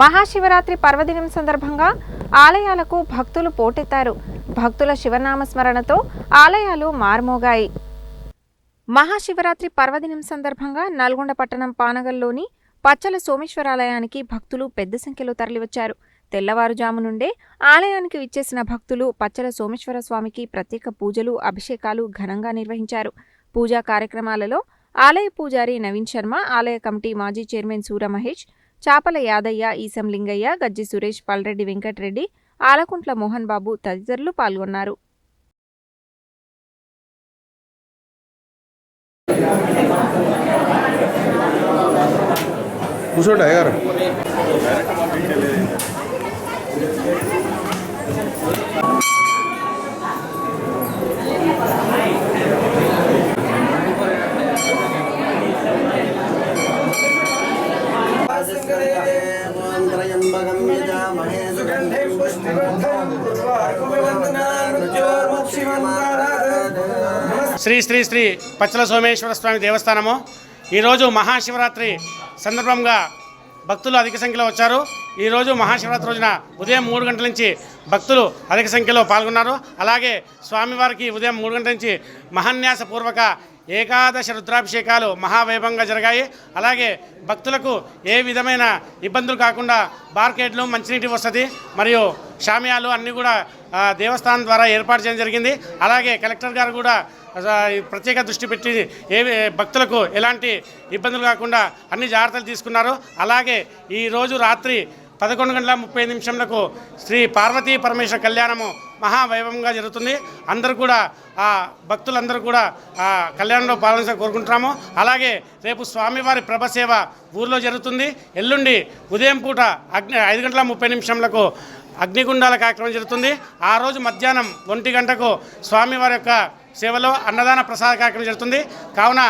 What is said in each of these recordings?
మహాశివరాత్రి పర్వదినం సందర్భంగా ఆలయాలకు భక్తులు పోటెత్తారు. భక్తుల శివనామస్మరణతో ఆలయాలు మార్మోగాయి. మహాశివరాత్రి పర్వదినం సందర్భంగా నల్గొండ పట్టణం పానగల్లోని పచ్చల సోమేశ్వరాలయానికి భక్తులు పెద్ద సంఖ్యలో తరలివచ్చారు. తెల్లవారుజాము నుండే ఆలయానికి విచ్చేసిన భక్తులు పచ్చల సోమేశ్వర స్వామికి ప్రత్యేక పూజలు అభిషేకాలు ఘనంగా నిర్వహించారు. పూజా కార్యక్రమాలలో ఆలయ పూజారి నవీన్ శర్మ ఆలయ కమిటీ మాజీ చైర్మన్ సూర మహేష్ చాపల యాదయ్య ఈశంలింగయ్య గజ్జి సురేష్ పల్రెడ్డి వెంకటరెడ్డి ఆలకుంట్ల మోహన్ బాబు తదితరులు పాల్గొన్నారు. కూర్చోండి అయ్యారు శ్రీ శ్రీ శ్రీ పచ్చల సోమేశ్వర స్వామి దేవస్థానము. ఈరోజు మహాశివరాత్రి సందర్భంగా భక్తులు అధిక సంఖ్యలో వచ్చారు. ఈరోజు మహాశివరాత్రి రోజున ఉదయం మూడు గంటల నుంచి భక్తులు అధిక సంఖ్యలో పాల్గొన్నారు. అలాగే స్వామివారికి ఉదయం మూడు గంటల నుంచి మహాన్యాసపూర్వక ఏకాదశ రుద్రాభిషేకాలు మహావైభవంగా జరిగాయి. అలాగే భక్తులకు ఏ విధమైన ఇబ్బందులు కాకుండా బార్కెట్లు మంచినీటి వసతి మరియు షామియాలు అన్నీ కూడా దేవస్థానం ద్వారా ఏర్పాటు చేయడం జరిగింది. అలాగే కలెక్టర్ గారు కూడా ప్రత్యేక దృష్టి పెట్టి ఏ భక్తులకు ఎలాంటి ఇబ్బందులు కాకుండా అన్ని జాగ్రత్తలు తీసుకున్నారు. అలాగే ఈరోజు రాత్రి పదకొండు గంటల ముప్పై నిమిషంలకు శ్రీ పార్వతీ పరమేశ్వర కళ్యాణము మహావైభవంగా జరుగుతుంది. అందరూ కూడా ఆ భక్తులందరూ కూడా ఆ కళ్యాణంలో పాల్గొన కోరుకుంటున్నాము. అలాగే రేపు స్వామివారి ప్రభ సేవ ఊర్లో జరుగుతుంది. ఎల్లుండి ఉదయం పూట అగ్ని ఐదు గంటల ముప్పై నిమిషంలకు అగ్నిగుండాల కార్యక్రమం జరుగుతుంది. ఆ రోజు మధ్యాహ్నం ఒంటి గంటకు స్వామివారి యొక్క సేవలో అన్నదాన ప్రసాద కార్యక్రమం జరుగుతుంది. కావున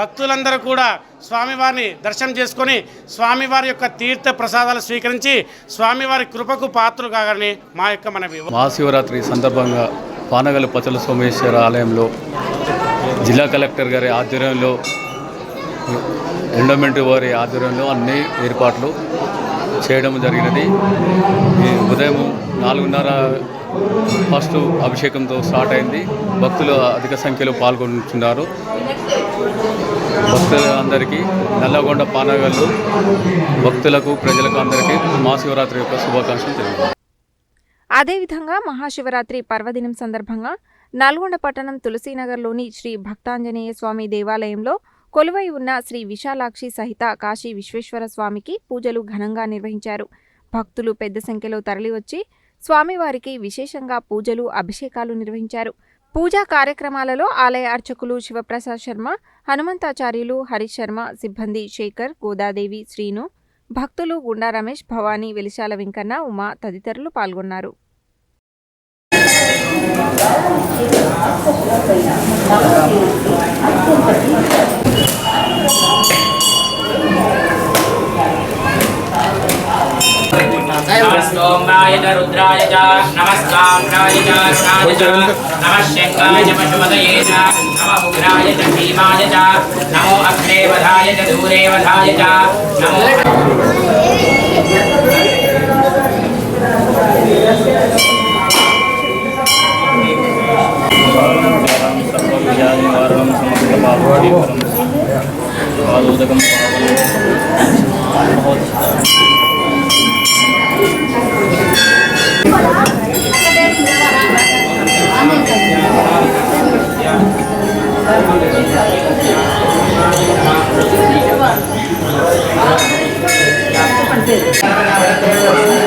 భక్తులందరూ కూడా స్వామివారిని దర్శనం చేసుకొని స్వామివారి యొక్క తీర్థ ప్రసాదాలు స్వీకరించి స్వామివారి కృపకు పాత్రలు కాగాలని మా యొక్క మనవి. మహాశివరాత్రి సందర్భంగా పానగల పచల సోమేశ్వర ఆలయంలో జిల్లా కలెక్టర్ గారి ఆధ్వర్యంలో ఎండోమెంట్ వారి ఆధ్వర్యంలో అన్ని ఏర్పాట్లు చేయడం జరిగినది. ఈ ఉదయం నాలుగున్నర ఫస్ట్ అభిషేకంతో స్టార్ట్ అయింది. భక్తులు అధిక సంఖ్యలో పాల్గొంటున్నారు. భక్తులందరికీ నల్లగొండ పానగల్లు భక్తులకు ప్రజలకు అందరికీ మహాశివరాత్రి యొక్క శుభాకాంక్షలు తెలియజేస్తున్నాను అదేవిధంగా మహాశివరాత్రి పర్వదినం సందర్భంగా నల్గొండ పట్టణం తులసీనగర్లోని శ్రీ భక్తాంజనేయ స్వామి దేవాలయంలో కొలువై ఉన్న శ్రీ విశాలాక్షి సహిత కాశీ విశ్వేశ్వర స్వామికి పూజలు ఘనంగా నిర్వహించారు. భక్తులు పెద్ద సంఖ్యలో తరలివచ్చి స్వామివారికి విశేషంగా పూజలు అభిషేకాలు నిర్వహించారు. పూజా కార్యక్రమాలలో ఆలయ అర్చకులు శివప్రసాద్ శర్మ హనుమంతాచార్యులు హరీష్ శర్మ సిబ్బంది శేఖర్ గోదాదేవి శ్రీను భక్తులు గుండా రమేష్ భవానీ వెలిశాల వెంకన్న ఉమా తదితరులు పాల్గొన్నారు. नमस्तोम्बाय च रुद्राय च नमस्काम्राय च रुणाय च नमः शङ्काय च पशुपतये च नमः उग्राय च भीमाय च नमो अग्रे वधाय च दूरे वधाय च नमो చెప్పండి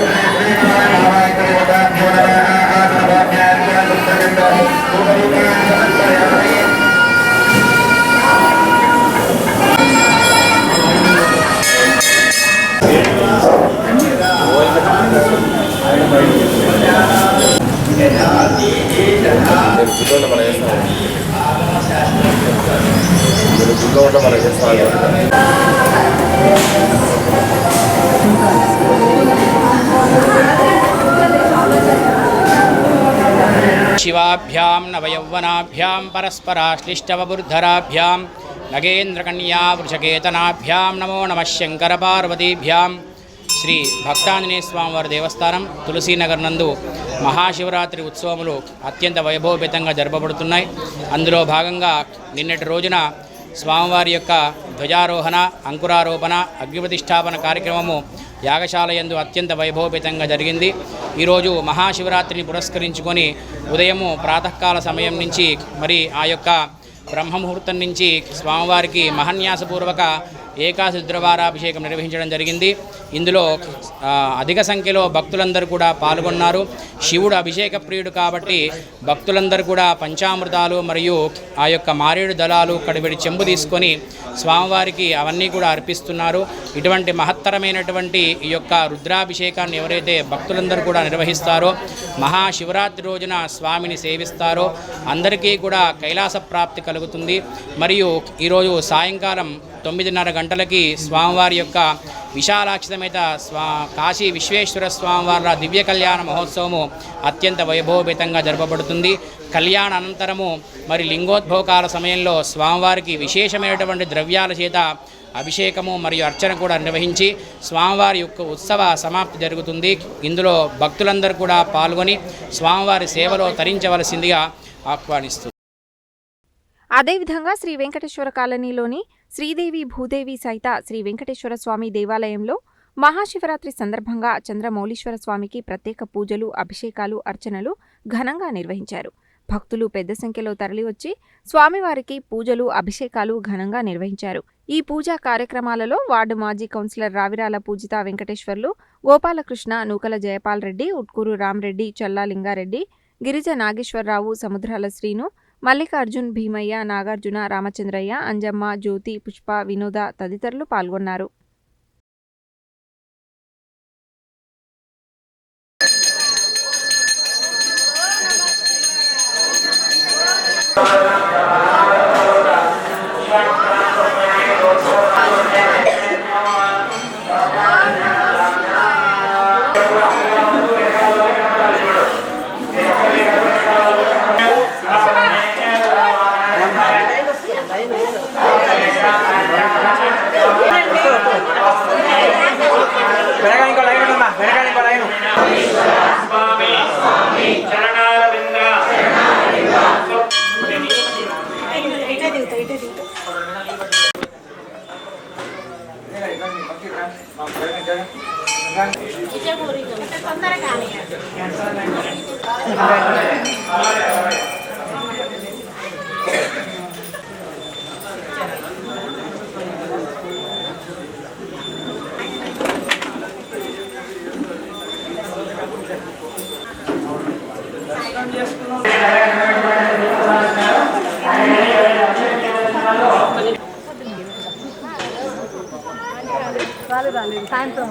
शिवाभ्यां नवयौवनाभ्यां परस्पराश्लिष्टवबुर्धराभ्यां नगेन्द्रकन्या वृषकेतनाभ्यां नमो नमः शङ्करपार्वतीभ्यां శ్రీ భక్తాంజనేయ స్వామివారి దేవస్థానం తులసీనగర్ నందు మహాశివరాత్రి ఉత్సవములు అత్యంత వైభవపేతంగా జరపబడుతున్నాయి అందులో భాగంగా నిన్నటి రోజున స్వామివారి యొక్క ధ్వజారోహణ అంకురారోపణ అగ్నిప్రతిష్టాపన కార్యక్రమము యాగశాల యందు అత్యంత వైభవపేతంగా జరిగింది. ఈరోజు మహాశివరాత్రిని పురస్కరించుకొని ఉదయము ప్రాతకాల సమయం నుంచి మరి ఆ యొక్క బ్రహ్మముహూర్తం నుంచి స్వామివారికి మహన్యాసపూర్వక ఏకాశుద్రవారాభిషేకం నిర్వహించడం జరిగింది. ఇందులో అధిక సంఖ్యలో భక్తులందరూ కూడా పాల్గొన్నారు. శివుడు అభిషేక ప్రియుడు కాబట్టి భక్తులందరూ కూడా పంచామృతాలు మరియు ఆ యొక్క మారేడు దళాలు కడివిడి చెంబు తీసుకొని స్వామివారికి అవన్నీ కూడా అర్పిస్తున్నారు. ఇటువంటి మహత్తరమైనటువంటి ఈ యొక్క రుద్రాభిషేకాన్ని ఎవరైతే భక్తులందరూ కూడా నిర్వహిస్తారో మహాశివరాత్రి రోజున స్వామిని సేవిస్తారో అందరికీ కూడా కైలాస ప్రాప్తి కలుగుతుంది. మరియు ఈరోజు సాయంకాలం తొమ్మిదిన్నర గంటలకి స్వామివారి యొక్క విశాలాక్షితమైన స్వా కాశీ విశ్వేశ్వర స్వామివారి దివ్య కళ్యాణ మహోత్సవము అత్యంత వైభవపేతంగా జరపబడుతుంది. కళ్యాణ అనంతరము మరి లింగోద్భవకాల సమయంలో స్వామివారికి విశేషమైనటువంటి ద్రవ్యాల చేత అభిషేకము మరియు అర్చన కూడా నిర్వహించి స్వామివారి యొక్క ఉత్సవ సమాప్తి జరుగుతుంది. ఇందులో భక్తులందరూ కూడా పాల్గొని స్వామివారి సేవలో తరించవలసిందిగా ఆహ్వానిస్తుంది అదేవిధంగా శ్రీ వెంకటేశ్వర కాలనీలోని శ్రీదేవి భూదేవి సైత శ్రీ వెంకటేశ్వర స్వామి దేవాలయంలో మహాశివరాత్రి సందర్భంగా చంద్రమౌళీశ్వర స్వామికి ప్రత్యేక పూజలు అభిషేకాలు అర్చనలు ఘనంగా నిర్వహించారు. భక్తులు పెద్ద సంఖ్యలో తరలివచ్చి స్వామివారికి పూజలు అభిషేకాలు ఘనంగా నిర్వహించారు. ఈ పూజా కార్యక్రమాలలో వార్డు మాజీ కౌన్సిలర్ రావిరాల పూజిత వెంకటేశ్వర్లు గోపాలకృష్ణ నూకల జయపాల్ రెడ్డి ఉట్కూరు రామరెడ్డి చల్లా లింగారెడ్డి గిరిజ నాగేశ్వరరావు సముద్రాల శ్రీను మల్లికార్జున్ భీమయ్య నాగార్జున రామచంద్రయ్య అంజమ్మ జ్యోతి పుష్ప వినోద తదితరులు పాల్గొన్నారు.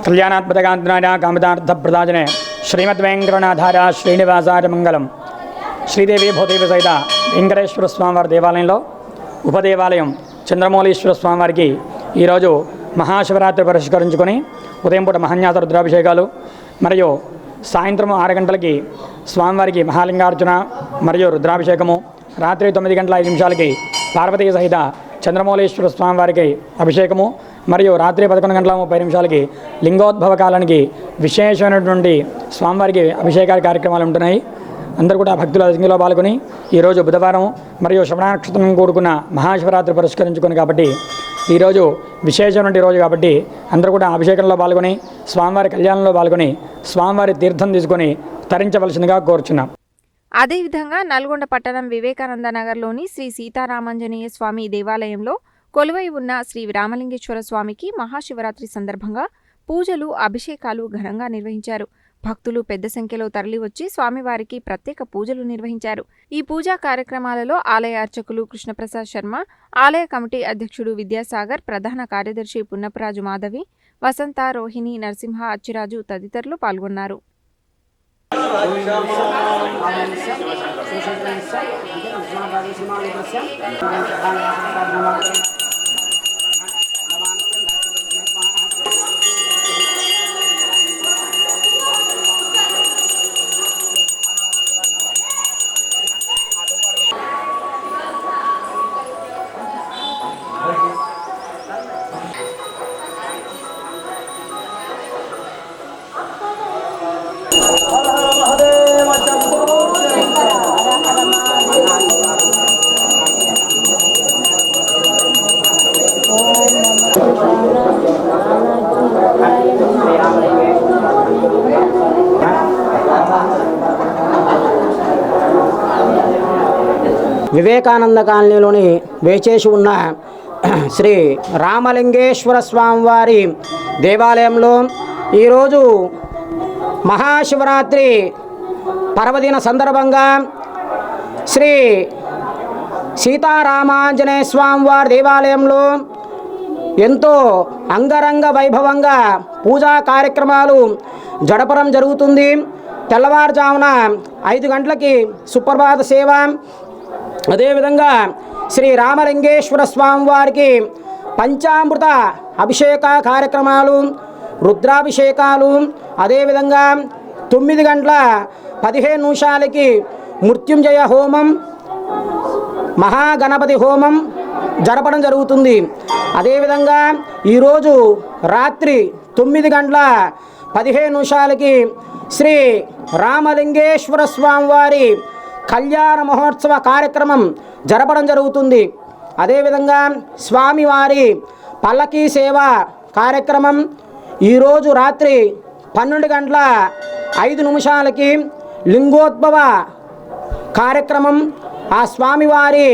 కళ్యాణాత్మతకాంతనాయ కామితార్థప్రదాజనే శ్రీమద్వేంకటనాథార శ్రీనివాసార మంగళం శ్రీదేవి భూదేవి సహిత వెంకటేశ్వర స్వామివారి దేవాలయంలో ఉపదేవాలయం చంద్రమౌళీశ్వర స్వామివారికి ఈరోజు మహాశివరాత్రి పరిష్కరించుకొని ఉదయం పూట మహన్యాస రుద్రాభిషేకాలు మరియు సాయంత్రం ఆరు గంటలకి స్వామివారికి మహాలింగార్జున మరియు రుద్రాభిషేకము రాత్రి తొమ్మిది గంటల ఐదు నిమిషాలకి పార్వతీ సహిత చంద్రమౌళేశ్వర స్వామివారికి అభిషేకము మరియు రాత్రి పదకొండు గంటల ముప్పై నిమిషాలకి లింగోద్భవ కాలానికి విశేషమైనటువంటి స్వామివారికి అభిషేకాల కార్యక్రమాలు ఉంటున్నాయి. అందరూ కూడా భక్తుల సంఖ్యలో పాల్గొని ఈరోజు బుధవారం మరియు శ్రవణనక్షత్రం కూడుకున్న మహాశివరాత్రి పురస్కరించుకొని కాబట్టి ఈరోజు విశేషమైనటువంటి రోజు కాబట్టి అందరూ కూడా అభిషేకంలో పాల్గొని స్వామివారి కళ్యాణంలో పాల్గొని స్వామివారి తీర్థం తీసుకొని తరించవలసిందిగా కోరుచున్నాం. అదేవిధంగా నల్గొండ పట్టణం వివేకానంద నగర్లోని శ్రీ సీతారామాంజనేయ స్వామి దేవాలయంలో కొలువై ఉన్న శ్రీ రామలింగేశ్వర స్వామికి మహాశివరాత్రి సందర్భంగా పూజలు అభిషేకాలు ఘనంగా నిర్వహించారు. భక్తులు పెద్ద సంఖ్యలో తరలివచ్చి స్వామివారికి ప్రత్యేక పూజలు నిర్వహించారు. ఈ పూజా కార్యక్రమాలలో ఆలయ అర్చకులు కృష్ణప్రసాద్ శర్మ ఆలయ కమిటీ అధ్యక్షుడు విద్యాసాగర్ ప్రధాన కార్యదర్శి పున్నపరాజు మాధవి వసంత రోహిణి నరసింహ అచ్చిరాజు తదితరులు పాల్గొన్నారు. వివేకానంద కాలనీలోని వేచేసి ఉన్న శ్రీ రామలింగేశ్వర స్వామివారి దేవాలయంలో ఈరోజు మహాశివరాత్రి పర్వదిన సందర్భంగా శ్రీ సీతారామాంజనేయ స్వామివారి దేవాలయంలో ఎంతో అంగరంగ వైభవంగా పూజా కార్యక్రమాలు జడపడం జరుగుతుంది. తెల్లవారుజామున ఐదు గంటలకి సుప్రభాత సేవ అదేవిధంగా శ్రీ రామలింగేశ్వర స్వామి వారికి పంచామృత అభిషేక కార్యక్రమాలు రుద్రాభిషేకాలు అదేవిధంగా తొమ్మిది గంటల పదిహేను నిమిషాలకి మృత్యుంజయ హోమం మహాగణపతి హోమం జరపడం జరుగుతుంది. అదేవిధంగా ఈరోజు రాత్రి తొమ్మిది గంటల పదిహేను నిమిషాలకి శ్రీ రామలింగేశ్వర స్వామివారి కళ్యాణ మహోత్సవ కార్యక్రమం జరపడం జరుగుతుంది. అదేవిధంగా స్వామివారి పల్లకీ సేవ కార్యక్రమం ఈరోజు రాత్రి పన్నెండు గంటల ఐదు నిమిషాలకి లింగోద్భవ కార్యక్రమం ఆ స్వామివారి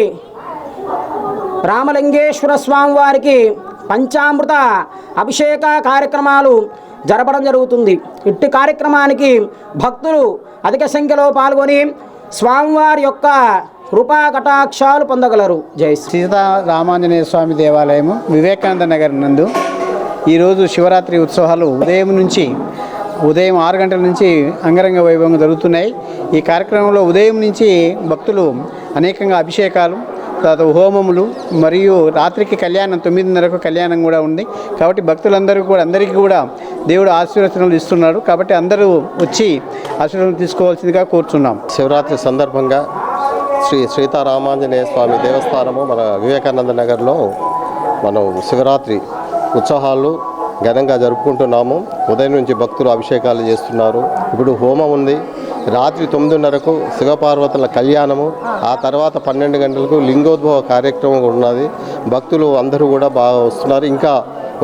రామలింగేశ్వర స్వామివారికి పంచామృత అభిషేక కార్యక్రమాలు జరపడం జరుగుతుంది. ఇట్టి కార్యక్రమానికి భక్తులు అధిక సంఖ్యలో పాల్గొని స్వామివారి యొక్క కృపా కటాక్షాలు పొందగలరు. జై శ్రీ సీతారామాంజనేయ స్వామి దేవాలయము వివేకానంద నగర్ నందు ఈరోజు శివరాత్రి ఉత్సవాలు ఉదయం నుంచి ఉదయం ఆరు గంటల నుంచి అంగరంగ వైభవంగా జరుగుతున్నాయి. ఈ కార్యక్రమంలో ఉదయం నుంచి భక్తులు అనేకంగా అభిషేకాలు తర్వాత హోమములు మరియు రాత్రికి కళ్యాణం తొమ్మిదిన్నరకు కళ్యాణం కూడా ఉంది. కాబట్టి భక్తులందరూ కూడా అందరికీ కూడా దేవుడు ఆశీర్వచనాలు ఇస్తున్నాడు. కాబట్టి అందరూ వచ్చి ఆశీర్వచనం తీసుకోవాల్సిందిగా కోరుచున్నాం. శివరాత్రి సందర్భంగా శ్రీ సీతారామాంజనేయ స్వామి దేవస్థానము మన వివేకానంద నగర్లో మనం శివరాత్రి ఉత్సవాలు ఘనంగా జరుపుకుంటున్నాము. ఉదయం నుంచి భక్తులు అభిషేకాలు చేస్తున్నారు. ఇప్పుడు హోమం ఉంది. రాత్రి తొమ్మిదిన్నరకు శివపార్వతుల కళ్యాణము ఆ తర్వాత పన్నెండు గంటలకు లింగోద్భవ కార్యక్రమం ఉన్నది. భక్తులు అందరూ కూడా బాగా వస్తున్నారు. ఇంకా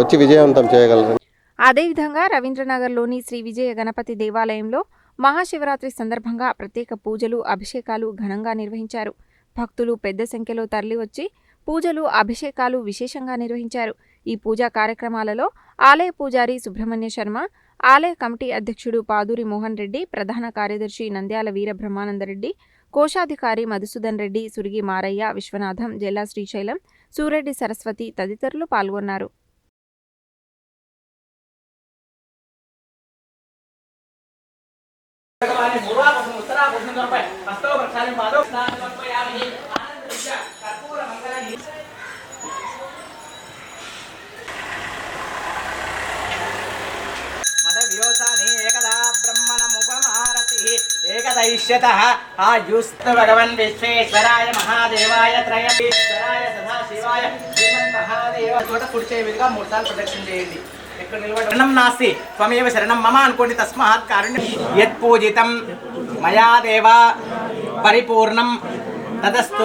వచ్చి విజయవంతం చేయగలరు. అదేవిధంగా రవీంద్రనగర్లోని శ్రీ విజయ గణపతి దేవాలయంలో మహాశివరాత్రి సందర్భంగా ప్రత్యేక పూజలు అభిషేకాలు ఘనంగా నిర్వహించారు. భక్తులు పెద్ద సంఖ్యలో తరలివచ్చి పూజలు అభిషేకాలు విశేషంగా నిర్వహించారు. ఈ పూజా కార్యక్రమాలలో ఆలయ పూజారి సుబ్రహ్మణ్య శర్మ ఆలయ కమిటీ అధ్యక్షుడు పాదూరి మోహన్ రెడ్డి ప్రధాన కార్యదర్శి నంద్యాల వీర బ్రహ్మానందరెడ్డి కోశాధికారి మధుసూదన్ రెడ్డి సురిగి మారయ్య విశ్వనాథం జిల్లా శ్రీశైలం సూరెడ్డి సరస్వతి తదితరులు పాల్గొన్నారు. ఏకదైష్యత ఆయుస్తు భగవన్ విశ్వేశ్వరాయ మహాదేవాయ త్రయేశ్వరాయ సదాశివాయ శ్రీమన్ మహాదేవ చోట కుడి చేయ మూడు సార్లు ప్రదక్షిణ చేయండి. శరణం నాస్తి. త్వమేవ శరణం మమ అనుకోండి తస్మాత్ కారుణ్యం యత్ పూజితం మయా దేవ పరిపూర్ణం తదస్తు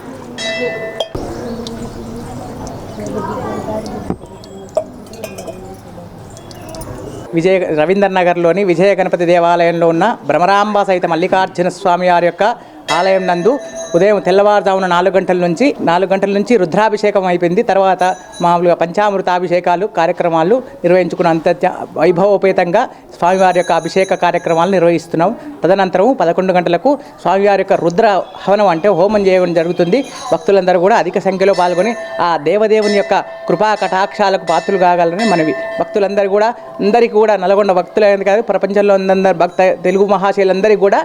విజయ రవీందర్ నగర్లోని విజయ గణపతి దేవాలయంలో ఉన్న భ్రమరాంబ సహిత మల్లికార్జున స్వామి వారి యొక్క ఆలయం నందు ఉదయం తెల్లవారుజామున నాలుగు గంటల నుంచి నాలుగు గంటల నుంచి రుద్రాభిషేకం అయిపోయింది. తర్వాత మామూలుగా పంచామృతాభిషేకాలు కార్యక్రమాలు నిర్వహించుకున్న అంత వైభవోపేతంగా స్వామివారి యొక్క అభిషేక కార్యక్రమాలు నిర్వహిస్తున్నాం. తదనంతరం పదకొండు గంటలకు స్వామివారి యొక్క రుద్ర హవనం అంటే హోమం చేయడం జరుగుతుంది. భక్తులందరూ కూడా అధిక సంఖ్యలో పాల్గొని ఆ దేవదేవుని యొక్క కృపా కటాక్షాలకు పాత్రలు కాగలని మనవి. భక్తులందరూ కూడా అందరికీ కూడా నల్గొండ భక్తులే కాదు ప్రపంచంలో అందరి భక్త తెలుగు మహాశయులందరికీ కూడా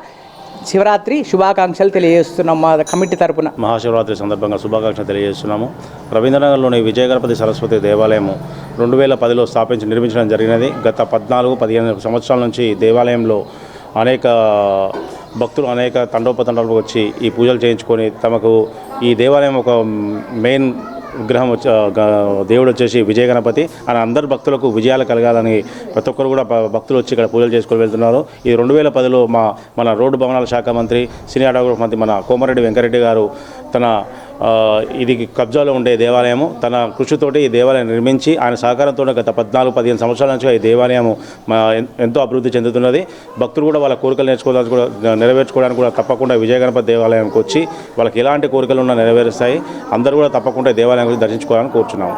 శివరాత్రి శుభాకాంక్షలు తెలియజేస్తున్నాం మా కమిటీ తరపున. మహాశివరాత్రి సందర్భంగా శుభాకాంక్షలు తెలియజేస్తున్నాము. రవీంద్రనగర్లోని విజయగణపతి సరస్వతి దేవాలయము రెండు వేల పదిలో స్థాపించి నిర్మించడం జరిగినది. గత పద్నాలుగు పదిహేను సంవత్సరాల నుంచి దేవాలయంలో అనేక భక్తులు అనేక తండోపతండాలు వచ్చి ఈ పూజలు చేయించుకొని తమకు ఈ దేవాలయం ఒక మెయిన్ విగ్రహం దేవుడు వచ్చేసి విజయ గణపతి అని అందరు భక్తులకు విజయాలు కలగాలని ప్రతి ఒక్కరు కూడా భక్తులు వచ్చి ఇక్కడ పూజలు చేసుకొని వెళ్తున్నారు. ఈ రెండు వేల పదిలో మా మన రోడ్డు భవనాల శాఖ మంత్రి సినీ ఆటోగ్రాఫ్ మంత్రి మన కోమరెడ్డి వెంకరెడ్డి గారు తన ఇది కబ్జాలో ఉండే దేవాలయము. తన కృషితోటి ఈ దేవాలయం నిర్మించి ఆయన సహకారంతో గత పద్నాలుగు పదిహేను సంవత్సరాల నుంచి ఈ దేవాలయం ఎంతో అభివృద్ధి చెందుతున్నది. భక్తులు కూడా వాళ్ళ కోరికలు నేర్చుకోవడానికి కూడా నెరవేర్చుకోవడానికి కూడా తప్పకుండా విజయ గణపతి దేవాలయానికి వచ్చి వాళ్ళకి ఎలాంటి కోరికలు ఉన్నా నెరవేరుస్తాయి. అందరూ కూడా తప్పకుండా దేవాలయం గురించి దర్శించుకోవాలని కోరుచున్నాము.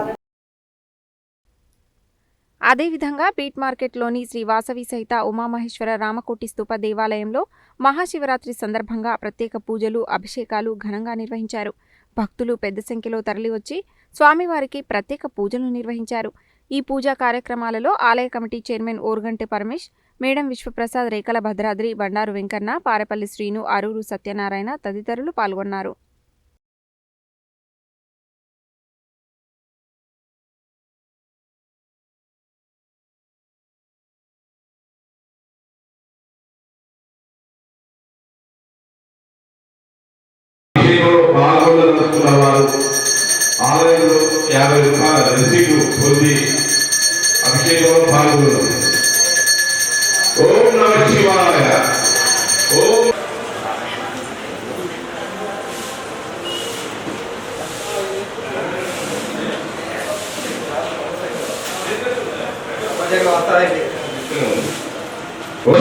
అదేవిధంగా బీట్ మార్కెట్లోని శ్రీ వాసవి సహిత ఉమామహేశ్వర రామకోటి స్తూప దేవాలయంలో మహాశివరాత్రి సందర్భంగా ప్రత్యేక పూజలు అభిషేకాలు ఘనంగా నిర్వహించారు. భక్తులు పెద్ద సంఖ్యలో తరలివచ్చి స్వామివారికి ప్రత్యేక పూజలు నిర్వహించారు. ఈ పూజా కార్యక్రమాలలో ఆలయ కమిటీ చైర్మన్ ఓర్గంటి పరమేష్ మేడం విశ్వప్రసాద్ రేఖల భద్రాద్రి బండారు వెంకన్న పారపల్లి శ్రీను అరూరు సత్యనారాయణ తదితరులు పాల్గొన్నారు. ఆలయంలో యాభై రూపాయల రసీదు పొంది అభిషేకంలో పాల్గొన్నారు ఓం నమ శివాయ. ఓం ఓం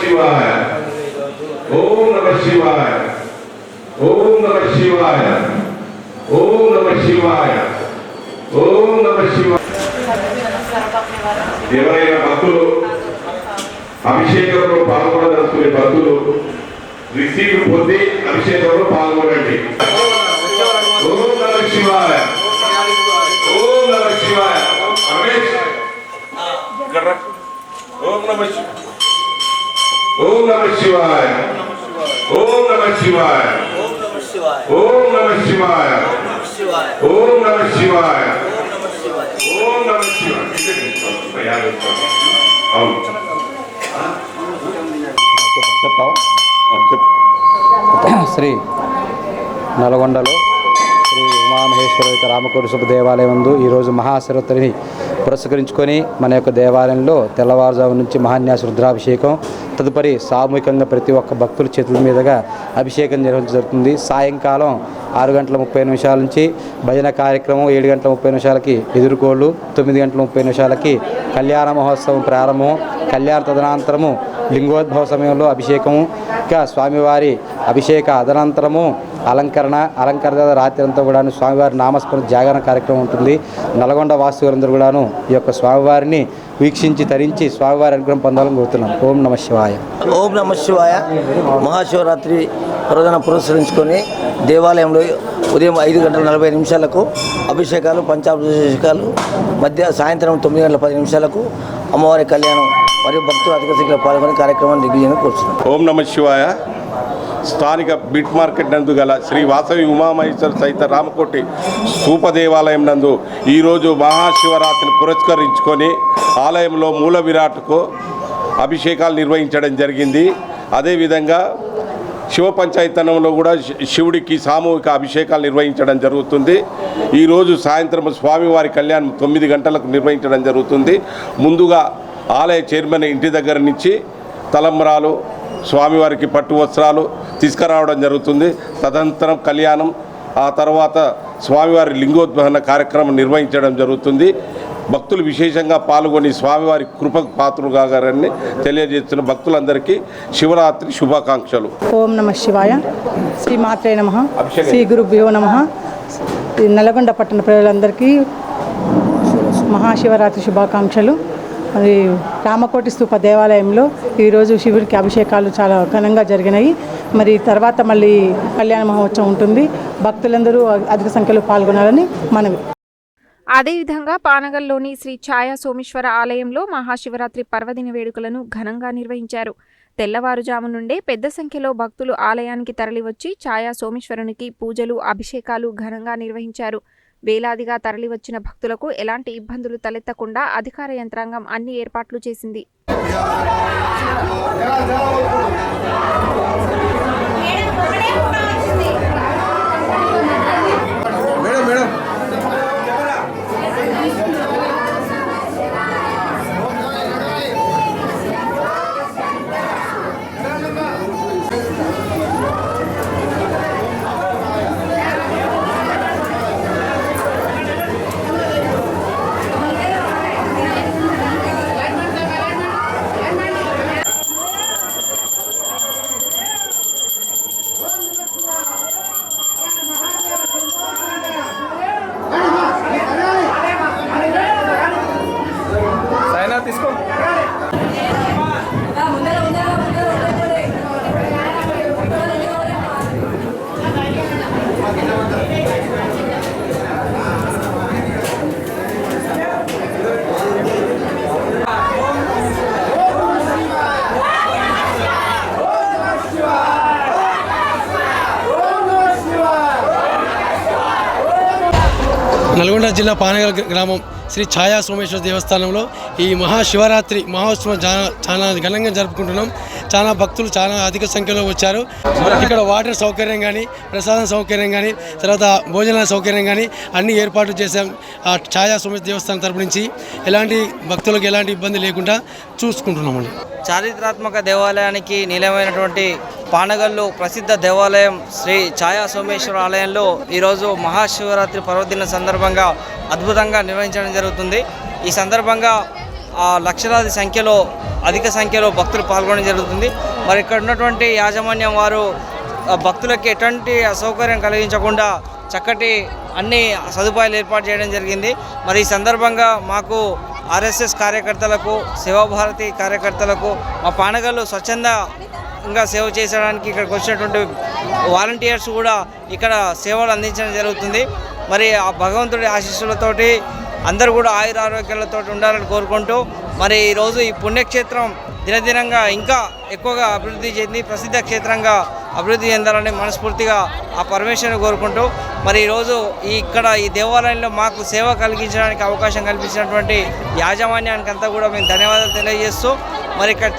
శివాయ. ఓం నమ శివాయ. ఓం నమ శివాయ. ఓం నమ శివాయ ఓం నమ శివాయ ఓం నమ శివాయ ఎవరైనా భక్తులు అభిషేకంలో పాల్గొనదలుచుకునే భక్తులు రిసీవ్ పొంది అభిషేకంలో పాల్గొనండి. ఓం నమ శివాయ. ఓం నమ శివాయ. రమేష్ ఇక్కడ రా. ఓం నమ శివాయ. ఓం నమ శివాయ. ఓం నమ శివాయ. ఓం నమ శివాయ. ఓం నమ శివాయ. ఓం నమ శివాయ. అవును. శ్రీ నల్గొండలో శ్రీ ఉమామహేశ్వర యొక్క రామకోటి శుభ దేవాలయం నందు ఈరోజు మహాశివరాత్రిని పురస్కరించుకొని మన యొక్క దేవాలయంలో తెల్లవారుజాము నుంచి మహాన్యాస రుద్రాభిషేకం తదుపరి సామూహికంగా ప్రతి ఒక్క భక్తుల చేతుల మీదుగా అభిషేకం నిర్వహించబడుతుంది జరుగుతుంది. సాయంకాలం ఆరు గంటల ముప్పై నిమిషాల నుంచి భజన కార్యక్రమం ఏడు గంటల ముప్పై నిమిషాలకి ఎదుర్కోళ్ళు తొమ్మిది గంటల ముప్పై నిమిషాలకి కళ్యాణ మహోత్సవం ప్రారంభం కళ్యాణ తదనంతరము లింగోద్భవ సమయంలో అభిషేకము. ఇంకా స్వామివారి అభిషేక అదనంతరము అలంకరణ అలంకరణ రాత్రి అంతా కూడాను స్వామివారి నామస్మరణ జాగరణ కార్యక్రమం ఉంటుంది. నల్గొండ వాస్తువులందరూ కూడాను ఈ యొక్క స్వామివారిని వీక్షించి తరించి స్వామివారి అనుగ్రహం పొందాలని కోరుతున్నాం. ఓం నమ శివాయ. ఓం నమ శివాయ. మహాశివరాత్రి పర్వదన పురస్కరించుకొని దేవాలయంలో ఉదయం ఐదు గంటల నలభై నిమిషాలకు అభిషేకాలు పంచాభిషేకాలు మధ్య సాయంత్రం తొమ్మిది గంటల పది నిమిషాలకు అమ్మవారి కళ్యాణం మరియు భక్తులు అధిక సంఖ్యలో పాల్గొని కార్యక్రమాన్ని దిగ్విజయం కూర్చున్నాం. ఓం నమ శివాయ. స్థానిక బిట్ మార్కెట్ నందు గల శ్రీ వాసవి ఉమామహేశ్వర సహిత రామకోటి స్థూప దేవాలయం నందు ఈరోజు మహాశివరాత్రిని పురస్కరించుకొని ఆలయంలో మూల విరాట్కు అభిషేకాలు నిర్వహించడం జరిగింది. అదేవిధంగా శివ పంచాయతనంలో కూడా శివుడికి సామూహిక అభిషేకాలు నిర్వహించడం జరుగుతుంది. ఈరోజు సాయంత్రం స్వామివారి కళ్యాణం తొమ్మిది గంటలకు నిర్వహించడం జరుగుతుంది. ముందుగా ఆలయ చైర్మన్ ఇంటి దగ్గర నుంచి తలంబరాలు స్వామివారికి పట్టు వస్త్రాలు తీసుకురావడం జరుగుతుంది. తదనంతరం కళ్యాణం ఆ తర్వాత స్వామివారి లింగోద్వహన కార్యక్రమం నిర్వహించడం జరుగుతుంది. భక్తులు విశేషంగా పాల్గొని స్వామివారి కృపకు పాత్రలు కాగారని తెలియజేస్తున్న భక్తులందరికీ శివరాత్రి శుభాకాంక్షలు. ఓం నమ శివాయ. శ్రీ మాత్రే నమ. శ్రీ గురుభ్యో నమ. నల్గొండ పట్టణ ప్రజలందరికీ మహాశివరాత్రి శుభాకాంక్షలు. మరి రామకోటి స్తూప దేవాలయంలో ఈరోజు శివుడికి అభిషేకాలు చాలా ఘనంగా జరిగినాయి. మరి తర్వాత మళ్ళీ కళ్యాణ మహోత్సవం ఉంటుంది. భక్తులందరూ అధిక సంఖ్యలో పాల్గొనాలని మనవి. అదేవిధంగా పానగల్లోని శ్రీ ఛాయా సోమేశ్వర ఆలయంలో మహాశివరాత్రి పర్వదిన వేడుకలను ఘనంగా నిర్వహించారు. తెల్లవారుజాము నుండే పెద్ద సంఖ్యలో భక్తులు ఆలయానికి తరలివచ్చి ఛాయా సోమేశ్వరునికి పూజలు అభిషేకాలు ఘనంగా నిర్వహించారు. వేలాదిగా తరలివచ్చిన భక్తులకు ఎలాంటి ఇబ్బందులు తలెత్తకుండా అధికార యంత్రాంగం అన్ని ఏర్పాట్లు చేసింది. నల్గొండ జిల్లా పానగల్ గ్రామం శ్రీ ఛాయా సోమేశ్వర దేవస్థానంలో ఈ మహాశివరాత్రి మహోత్సవం చాలా చాలా ఘనంగా జరుపుకుంటున్నాం. చాలా భక్తులు చాలా అధిక సంఖ్యలో వచ్చారు. ఇక్కడ వాటర్ సౌకర్యం కానీ ప్రసాదం సౌకర్యం కానీ తర్వాత భోజనాల సౌకర్యం కానీ అన్ని ఏర్పాట్లు చేశాం. ఆ ఛాయా సుమిత దేవస్థానం తరపు నుంచి ఎలాంటి భక్తులకు ఎలాంటి ఇబ్బంది లేకుండా చూసుకుంటున్నామండి. చారిత్రాత్మక దేవాలయానికి నిలయమైనటువంటి పానగల్లు ప్రసిద్ధ దేవాలయం శ్రీ ఛాయా సోమేశ్వర ఆలయంలో ఈరోజు మహాశివరాత్రి పర్వదిన సందర్భంగా అద్భుతంగా నిర్వహించడం జరుగుతుంది. ఈ సందర్భంగా ఆ లక్షలాది సంఖ్యలో అధిక సంఖ్యలో భక్తులు పాల్గొనడం జరుగుతుంది. మరి ఇక్కడ ఉన్నటువంటి యాజమాన్యం వారు భక్తులకు భక్తులకి ఎటువంటి అసౌకర్యం కలిగించకుండా చక్కటి అన్ని సదుపాయాలు ఏర్పాటు చేయడం జరిగింది. మరి ఈ సందర్భంగా మాకు ఆర్ఎస్ఎస్ కార్యకర్తలకు శివభారతి కార్యకర్తలకు మా పానగల్లు స్వచ్ఛందంగా సేవ చేసడానికి ఇక్కడికి వచ్చినటువంటి వాలంటీర్స్ కూడా ఇక్కడ సేవలు అందించడం జరుగుతుంది. మరి ఆ భగవంతుడి ఆశీస్సులతోటి అందరూ కూడా ఆయుర ఆరోగ్యాలతో ఉండాలని కోరుకుంటూ మరి ఈరోజు ఈ పుణ్యక్షేత్రం దినదినంగా ఇంకా ఎక్కువగా అభివృద్ధి చెంది ప్రసిద్ధ క్షేత్రంగా అభివృద్ధి చెందాలని మనస్ఫూర్తిగా ఆ పరమేశ్వరుని కోరుకుంటూ మరి ఈరోజు ఈ ఇక్కడ ఈ దేవాలయంలో మాకు సేవ కలిగించడానికి అవకాశం కల్పించినటువంటి యాజమాన్యానికి అంతా కూడా మేము ధన్యవాదాలు తెలియజేస్తూ మరి ఇక్కడ